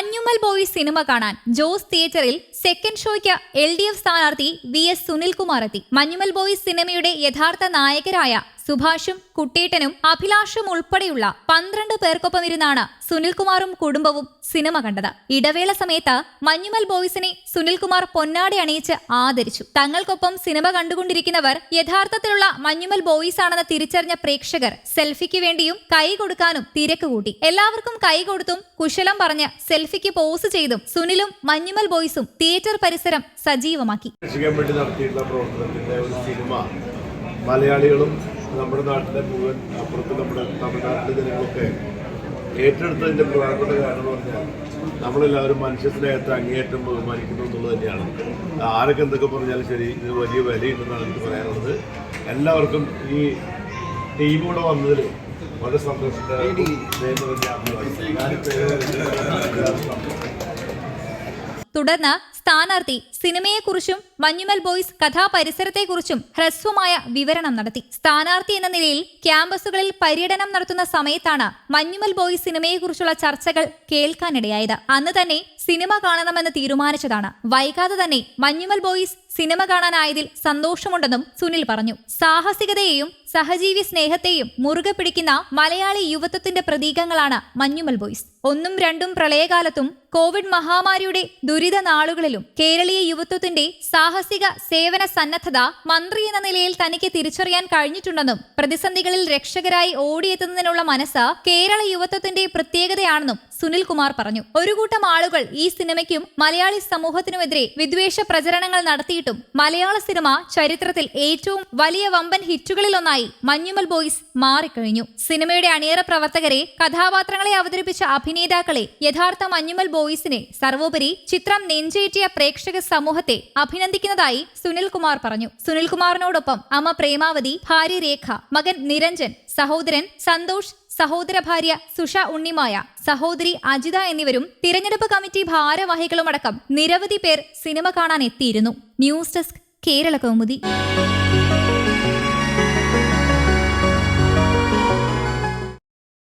Manjummel boy cinema കാണാൻ ജോസ് തിയേറ്ററിൽ second ഷോയ്ക്ക് എൽ ഡി എഫ് സ്ഥാനാർത്ഥി വി എസ് സുനിൽകുമാർ എത്തി. മഞ്ഞുമൽ ബോയ് സിനിമയുടെ യഥാർത്ഥ നായകരായ സുഭാഷും കുട്ടേട്ടനും അഭിലാഷും ഉൾപ്പെടെയുള്ള പന്ത്രണ്ട് പേർക്കൊപ്പം ഇരുന്നാണ് സുനിൽകുമാറും കുടുംബവും സിനിമ കണ്ടത്. ഇടവേള സമയത്ത് മഞ്ഞുമൽ ബോയ്സിനെ സുനിൽകുമാർ പൊന്നാടി അണിയിച്ച് ആദരിച്ചു. തങ്ങൾക്കൊപ്പം സിനിമ കണ്ടുകൊണ്ടിരിക്കുന്നവർ യഥാർത്ഥത്തിലുള്ള മഞ്ഞുമൽ ബോയ്സ് ആണെന്ന് തിരിച്ചറിഞ്ഞ പ്രേക്ഷകർ സെൽഫിക്ക് വേണ്ടിയും കൈ കൊടുക്കാനും തിരക്ക് കൂട്ടി. എല്ലാവർക്കും കൈ കൊടുത്തും കുശലം പറഞ്ഞ് സെൽഫിക്ക് പോസ് ചെയ്തും സുനിലും മഞ്ഞുമൽ ബോയ്സും തിയേറ്റർ പരിസരം സജീവമാക്കി. മലയാളികളും നമ്മുടെ നാട്ടിലെ മുഴുവൻ അപ്പുറത്ത് നമ്മുടെ തമിഴ്നാട്ടിലെ ജനങ്ങളൊക്കെ ഏറ്റെടുത്തതിന്റെ പ്രധാനപ്പെട്ട കാരണം എന്ന് പറഞ്ഞാൽ നമ്മളെല്ലാവരും മനുഷ്യ സ്നേഹത്തെ അങ്ങേയറ്റം ബഹുമാനിക്കുന്നു എന്നുള്ളത് തന്നെയാണ്. ആരൊക്കെ എന്തൊക്കെ പറഞ്ഞാലും ശരി ഇത് വലിയ വിലയുണ്ടെന്നാണ് എനിക്ക് പറയാനുള്ളത്. എല്ലാവർക്കും ഈ ടീം കൂടെ വന്നതിൽ വളരെ സന്തോഷം തുടർന്ന് സ്ഥാനാർത്ഥി സിനിമയെക്കുറിച്ചും മഞ്ഞുമൽ ബോയ്സ് കഥാപരിസരത്തെക്കുറിച്ചും ഹ്രസ്വമായ വിവരണം നടത്തി. സ്ഥാനാർത്ഥി എന്ന നിലയിൽ ക്യാമ്പസുകളിൽ പര്യടനം നടത്തുന്ന സമയത്താണ് മഞ്ഞുമൽ ബോയ്സ് സിനിമയെക്കുറിച്ചുള്ള ചർച്ചകൾ കേൾക്കാനിടയായത്. അന്ന് തന്നെ സിനിമ കാണണമെന്ന് തീരുമാനിച്ചതാണ്. വൈകാതെ തന്നെ മഞ്ഞുമൽ ബോയ്സ് സിനിമ കാണാനായതിൽ സന്തോഷമുണ്ടെന്നും സുനിൽ പറഞ്ഞു. സാഹസികതയെയും സഹജീവി സ്നേഹത്തെയും മുറുകെ പിടിക്കുന്ന മലയാളി യുവത്വത്തിന്റെ പ്രതീകങ്ങളാണ് മഞ്ഞുമൽ ബോയ്സ്. ഒന്നും രണ്ടും പ്രളയകാലത്തും കോവിഡ് മഹാമാരിയുടെ ദുരിത നാളുകളിലും കേരളീയ യുവത്വത്തിന്റെ സാഹസിക സേവന സന്നദ്ധത മന്ത്രി എന്ന നിലയിൽ തനിക്ക് തിരിച്ചറിയാൻ കഴിഞ്ഞിട്ടുണ്ടെന്നും പ്രതിസന്ധികളിൽ രക്ഷകരായി ഓടിയെത്തുന്നതിനുള്ള മനസ്സ് കേരള യുവത്വത്തിന്റെ പ്രത്യേകതയാണെന്നും സുനിൽ കുമാർ പറഞ്ഞു. ഒരു കൂട്ടം ആളുകൾ ഈ സിനിമയ്ക്കും മലയാളി സമൂഹത്തിനുമെതിരെ വിദ്വേഷ പ്രചരണങ്ങൾ നടത്തിയിട്ടും മലയാള സിനിമ ചരിത്രത്തിൽ ഏറ്റവും വലിയ വമ്പൻ ഹിറ്റുകളിലൊന്നായി മഞ്ഞുമൽ ബോയ്സ് മാറിക്കഴിഞ്ഞു. സിനിമയുടെ അണിയറ പ്രവർത്തകരെ കഥാപാത്രങ്ങളെ അവതരിപ്പിച്ച അഭിനേതാക്കളെ യഥാർത്ഥ മഞ്ഞുമൽ ബോയ്സിനെ സർവോപരി ചിത്രം നെഞ്ചേറ്റിയ പ്രേക്ഷക സമൂഹത്തെ അഭിനന്ദിക്കുന്നതായി സുനിൽകുമാർ പറഞ്ഞു. സുനിൽകുമാറിനോടൊപ്പം അമ്മ പ്രേമാവതി ഭാര്യ രേഖ മകൻ നിരഞ്ജൻ സഹോദരൻ സന്തോഷ് സഹോദര ഭാര്യ സുഷ ഉണ്ണിമായ സഹോദരി അജിത എന്നിവരും തിരഞ്ഞെടുപ്പ് കമ്മിറ്റി ഭാരവാഹികളുമടക്കം നിരവധി പേർ സിനിമ കാണാൻ എത്തിയിരുന്നു ന്യൂസ് ഡെസ്ക് കേരള കൗമുദി.